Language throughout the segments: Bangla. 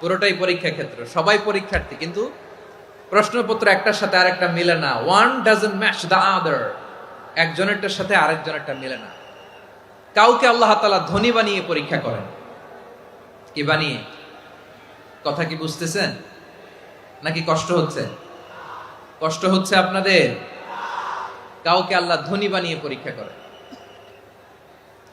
পুরোটাই পরীক্ষা ক্ষেত্র, সবাই পরীক্ষার্থী, কিন্তু প্রশ্নপত্র একটার সাথে আরেকটা মিলে না। One doesn't match the other একজনেরটার সাথে আরেকজনেরটা মিলে না। কাউকে আল্লাহ তাআলা ধনী বানিয়ে পরীক্ষা করেন। কি বানিয়ে? কথা কি বুঝতেছেন? নাকি কষ্ট হচ্ছে? কষ্ট হচ্ছে আপনাদের? কাউকে আল্লাহ ধনী বানিয়ে পরীক্ষা করে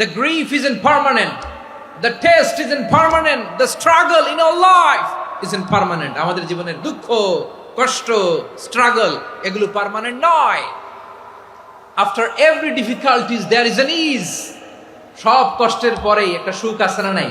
the grief isn't permanent. The test isn't permanent. The struggle in our life isn't permanent আমাদের জীবনের দুঃখ, কষ্ট স্ট্রাগল এগুলো পার্মানেন্ট নয় after every difficulties there is an ease সব কষ্টের পরেই একটা সুখ আছে না নাই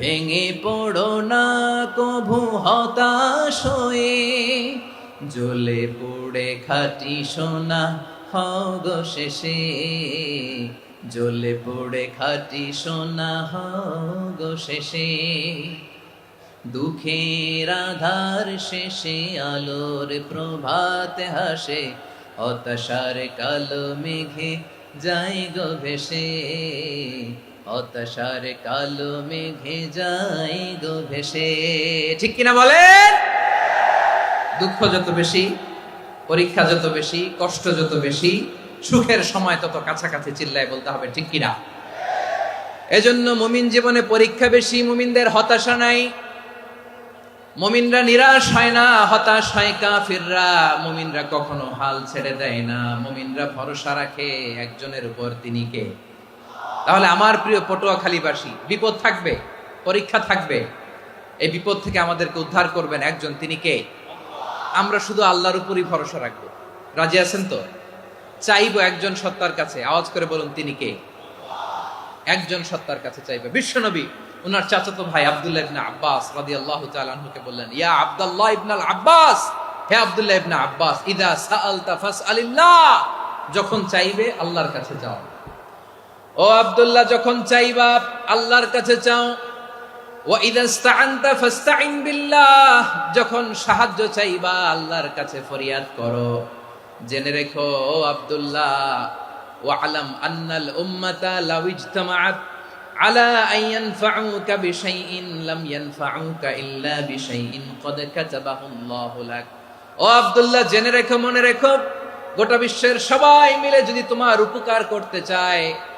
ভেঙে পড়ো না, কভু হতাশ হয়ে। জ্বলে পড়ে খাটি সোনা হগ শেষে। জ্বলে পড়ে খাটি সোনা হগ শেষে। দুঃখের আধার শেষে আলোর প্রভাত হাসে, হতাশার কালো মেঘে যাই গো ভেসে। হতাশার কালো মেঘে যাই গো ভেসে। ঠিক কিনা বলেন? দুঃখ যত বেশি, পরীক্ষা যত বেশি, কষ্ট যত বেশি, সুখের সময় তত কাছাকাছি চিল্লায় বলতে হবে, ঠিক কিনা? এজন্য মুমিন জীবনে পরীক্ষা বেশি, মুমিনদের হতাশা নাই। মুমিনরা নিরাশ হয় না, হতাশ হয় কাফিররা। মুমিনরা কখনো হাল ছেড়ে দেয় না। মুমিনরা ভরসা রাখে একজনের উপর তিনি কে? তাহলে আমার প্রিয় পটুয়াখালীবাসী বিপদ থাকবে, পরীক্ষা থাকবে। এই বিপদ থেকে আমাদেরকে উদ্ধার করবেন একজন, তিনি কে? আমরা শুধু আল্লাহর উপরই ভরসা রাখব। রাজি আছেন তো? চাইব একজন সত্তার কাছে। আওয়াজ করে বলুন, তিনি কে? একজন সত্তার কাছে চাইবে। বিশ্বনবী ওনার চাচাতো ভাই আব্দুল্লাহ ইবনে আব্বাস রাদিয়াল্লাহু তাআলা আনহুকে বললেন, ইয়া আব্দুল্লাহ ইবনে আল আব্বাস, হে আব্দুল্লাহ ইবনে আব্বাস, ইদা সাআলতা ফাসআলিল্লাহ। যখন চাইবে আল্লাহর কাছে যাও। ও আবদুল্লাহ, যখন চাইবা আল্লাহর কাছে চাও। যখন সাহায্য চাইবা আল্লাহর কাছে ফরিয়াদ করো। জেনে রেখো, ও আবদুল্লাহ ও আলম উম্মাতা ও জেনে রেখো, মনে রেখো, গোটা বিশ্বের সবাই মিলে যদি তোমার উপকার করতে চায়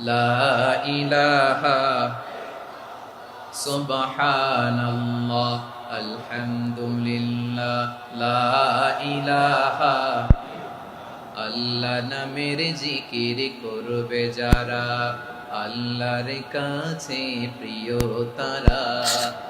লা ইলাহা সুবহানাল্লাহ, আলহামদুলিল্লাহ, লা ইলাহা আল্লাহ নামের জিকির করবে যারা, আল্লাহর কাছে প্রিয় তারা।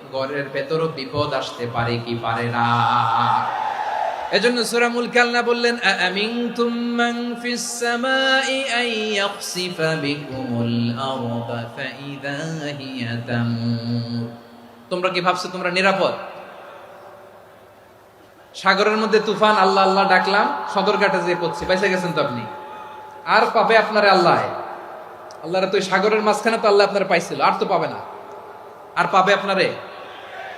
ঘরের ভেতরও বিপদ আসতে পারে কি পারে না। এজন্য সূরা মুলক আল্লাহ বললেন, আমিনতুম মান ফিস সামাই আন ইয়াখসিফা বিকুমুল আরদা ফাইদা হিয়া তামুর তোমরা কি ভাবছ তোমরা নিরাপদ? সাগরের মধ্যে তুফান, আল্লাহ আল্লাহ ডাকলাম সদর সদরঘাটে যে পড়ছি পাইছে গেছেন তো আপনি? আর পাবে আপনারে আল্লাহ। আল্লাহরে তো সাগরের মাঝখানে তো আল্লাহ আপনারে পাইছিল, আর তো পাবে না। আর পাবে আপনারে?